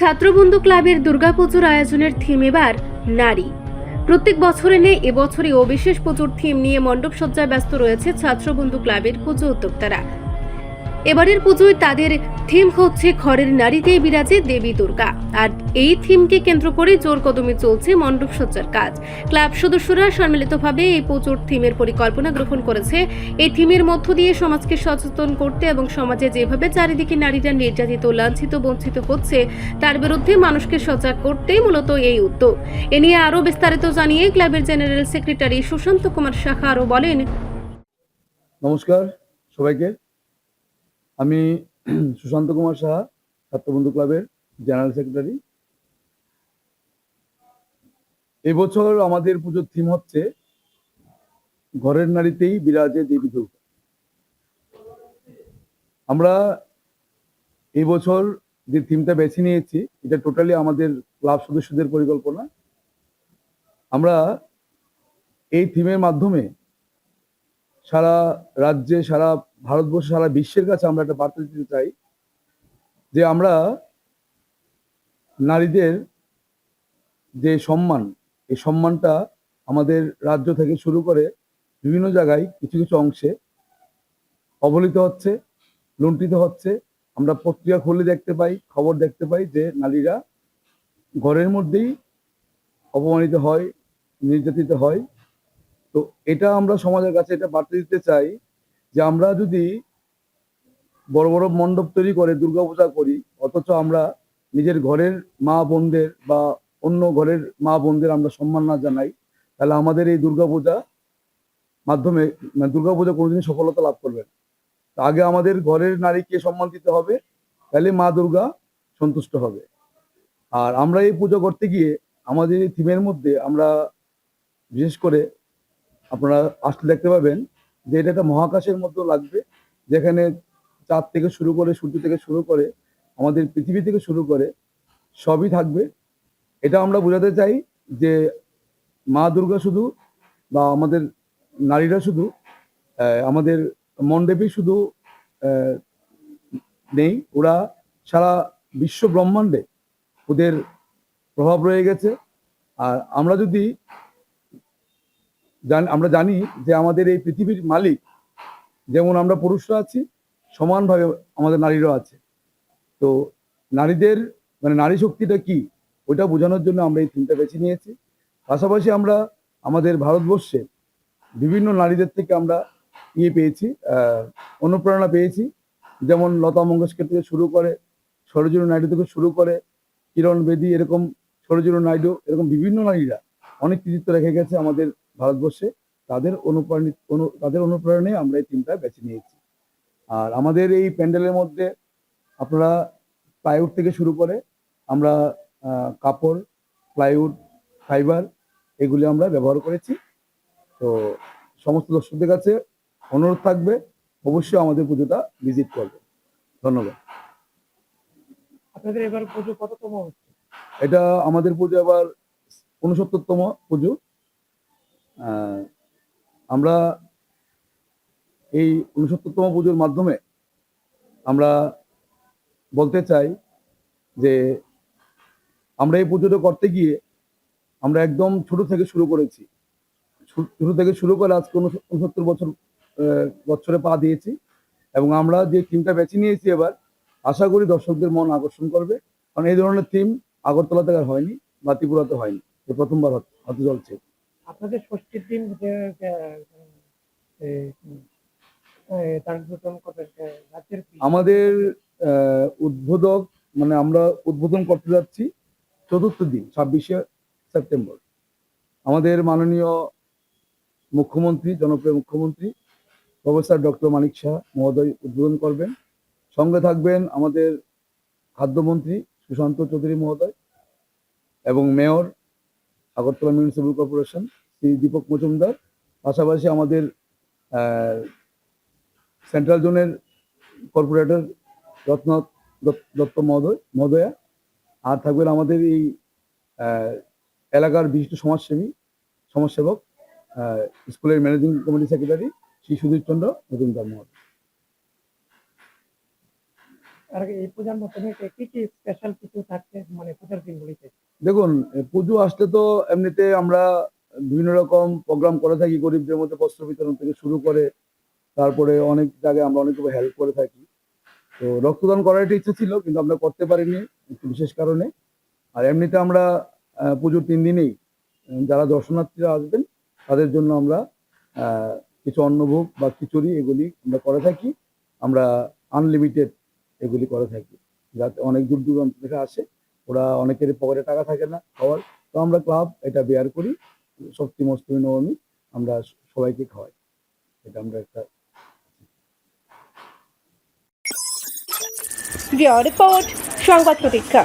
ছাত্রবন্ধু ক্লাবের দুর্গাপুজোর আয়োজনের থিম এবার নারী। প্রত্যেক বছরে নেই এবছরেও বিশেষ পুজোর থিম নিয়ে মণ্ডপ সজ্জায় ব্যস্ত রয়েছে ছাত্রবন্ধু ক্লাবের পুজো উদ্যোক্তারা। এবারের পুজোয় তাদের থিম হচ্ছে ঘরের নারীতে বিরাজে দেবী দুর্গা। আর এই থিমকে কেন্দ্র করে জোর কদমে চলছে মণ্ডপ সজ্জার কাজ। ক্লাব সদস্যরা সম্মিলিতভাবে এই পুজোর থিমের পরিকল্পনা গ্রহণ করেছে। এই থিমের মধ্য দিয়ে সমাজকে সচেতন করতে এবং সমাজে যেভাবে চারিদিকে নারীরা নির্যাতিত, লাঞ্ছিত, বঞ্চিত হচ্ছে, তার বিরুদ্ধে মানুষকে সজাগ করতেই মূলত এই উদ্যোগ। এ নিয়ে আরও বিস্তারিত জানিয়ে ক্লাবের জেনারেল সেক্রেটারি সুশান্ত কুমার সাহা আরও বলেন, নমস্কার সবাইকে। আমি সুশান্ত কুমার সাহা, ছাত্রবন্ধু ক্লাবের জেনারেল সেক্রেটারি। এবছর আমাদের পুজোর থিম হচ্ছে ঘরের নারীতেই বিরাজে দেবী দুর্গা। আমরা এবছর যে থিমটা বেছে নিয়েছি, এটা টোটালি আমাদের ক্লাব সদস্যদের পরিকল্পনা। আমরা এই থিমের মাধ্যমে সারা রাজ্যে, সারা ভারতবর্ষ, সারা বিশ্বের কাছে আমরা একটা বার্তা দিতে চাই যে আমরা নারীদের যে সম্মান, এই সম্মানটা আমাদের রাজ্য থেকে শুরু করে বিভিন্ন জায়গায় কিছু কিছু অংশে অবহেলিত হচ্ছে, লুণ্ঠিত হচ্ছে। আমরা পত্রিকা খুলে দেখতে পাই, খবর দেখতে পাই যে নারীরা ঘরের মধ্যেই অপমানিত হয়, নির্যাতিত হয়। তো এটা আমরা সমাজের কাছে এটা বার্তা দিতে চাই যে আমরা যদি বড় বড় মণ্ডপ তৈরি করে, দুর্গাপূজা করি, অথচ আমরা নিজের ঘরের মা বোনদের বা অন্য ঘরের মা বোনদের আমরা সম্মান না জানাই, তাহলে আমাদের এই দুর্গাপূজা মাধ্যমে মানে দুর্গাপূজা কোনোদিনই সফলতা লাভ করবে না। আগে আমাদের ঘরের নারীকে সম্মান দিতে হবে, তাহলে মা দুর্গা সন্তুষ্ট হবে। আর আমরা এই পুজো করতে গিয়ে আমাদের এই থিমের মধ্যে আমরা, বিশেষ করে আপনারা আসলে দেখতে পাবেন যে এটা একটা মহাকাশের মতো লাগবে, যেখানে চাঁদ থেকে শুরু করে, সূর্য থেকে শুরু করে, আমাদের পৃথিবী থেকে শুরু করে সবই থাকবে। এটা আমরা বোঝাতে চাই যে মা দুর্গা শুধু বা আমাদের নারীরা শুধু আমাদের মণ্ডপে শুধু নেই। ওরা সারা বিশ্ব ব্রহ্মাণ্ডে ওদের প্রভাব রয়ে গেছে। আর আমরা যদি আমরা জানি যে আমাদের এই পৃথিবীর মালিক, যেমন আমরা পুরুষরা আছি, সমানভাবে আমাদের নারীরাও আছে। তো নারীদের মানে নারী শক্তিটা কি ওটা বোঝানোর জন্য আমরা এই থিমটা বেছে নিয়েছি। পাশাপাশি আমরা আমাদের ভারতবর্ষে বিভিন্ন নারীদের থেকে আমরা ইয়ে পেয়েছি অনুপ্রেরণা পেয়েছি। যেমন লতা মঙ্গেশকর থেকে শুরু করে, সরোজিনী নাইডু থেকে শুরু করে, কিরণ বেদি, এরকম সরোজিনী নাইডু, এরকম বিভিন্ন নারীরা অনেক কৃতিত্ব রেখে গেছে আমাদের ভারতবর্ষে তাদের অনুপ্রাণিত অনু তাদের অনুপ্রেরণায় আমরা এই টিমটা বেছে নিয়েছি। আর আমাদের এই প্যান্ডেলের মধ্যে আপনারা প্লাইউড থেকে শুরু করে আমরা কাপড় প্লাইউড ফাইবার এগুলি আমরা ব্যবহার করেছি। তো সমস্ত দর্শকদের কাছে অনুরোধ থাকবে অবশ্যই আমাদের পুজোটা ভিজিট করবে। ধন্যবাদ। আপনাদের এবার পুজো কততম হচ্ছে? এটা আমাদের পুজো আবার উনসত্তরতম পুজো। আমরা এই উনসত্তরতম পুজোর মাধ্যমে আমরা বলতে চাই যে আমরা এই পুজোটা করতে গিয়ে আমরা একদম ছোট থেকে শুরু করেছি। শুরু থেকে শুরু করে আজকে উনসত্তর বছর বছরে পা দিয়েছি এবং আমরা যে থিমটা বেছে নিয়েছি এবার, আশা করি দর্শকদের মন আকর্ষণ করবে। কারণ এই ধরনের থিম আগরতলা থেকে হয়নি বা ত্রিপুরাতে হয়নি প্রথমবার হতে চলছে। আপনাদের ষষ্ঠীর দিন? আমাদের উদ্বোধক মানে আমরা উদ্বোধন করতে যাচ্ছি চতুর্থ দিন, ছাব্বিশে সেপ্টেম্বর আমাদের মাননীয় মুখ্যমন্ত্রী, জনপ্রিয় মুখ্যমন্ত্রী, প্রফেসর ডক্টর মানিক শাহ মহোদয় উদ্বোধন করবেন সঙ্গে থাকবেন আমাদের খাদ্যমন্ত্রী সুশান্ত চৌধুরী মহোদয় এবং mayor Agartala municipal corporation Shri Dipak Majumdar, পাশাপাশি আমাদের সেন্ট্রাল জোনের কর্পোরেটর রত্ন দত্ত- মহোদয়, মহোদয়া। আর থাকবেন আমাদের এই এলাকার বিশিষ্ট সমাজসেবী, সমাজসেবক স্কুলের managing committee secretary Shri Sudhir Chandra, Majumdar মহোদয়। আর এই পূজার মাধ্যমে কি কি স্পেশাল কিছু থাকছে মানে পূজার দিনগুলিতে? দেখুন পুজো আসলে তো এমনিতে আমরা বিভিন্ন রকম প্রোগ্রাম করে থাকি, গরিবদের মধ্যে বস্ত্র বিতরণ থেকে শুরু করে, তারপরে অনেক জায়গায় আমরা অনেক হেল্প করে থাকি। তো রক্তদান করার একটা ইচ্ছে ছিল, কিন্তু আমরা করতে পারিনি, একটু বিশেষ কারণে। আর এমনিতে আমরা পুজোর তিন দিনেই যারা দর্শনার্থীরা আসবেন, তাদের জন্য আমরা কিছু অন্নভোগ বা খিচুড়ি এগুলি আমরা করে থাকি। আমরা আনলিমিটেড এগুলি করে থাকি। যাতে অনেক দূর দূরান্ত থেকে আসে, ওরা অনেকের পকেটে টাকা থাকে না খাওয়ার। তো আমরা ক্লাব এটা বেয়ার করি, শক্তি অষ্টমী নবমী, আমরা সবাইকে খাওয়াই। এটা আমরা একটা রিপোর্ট, সংবাদ প্রতীক্ষা।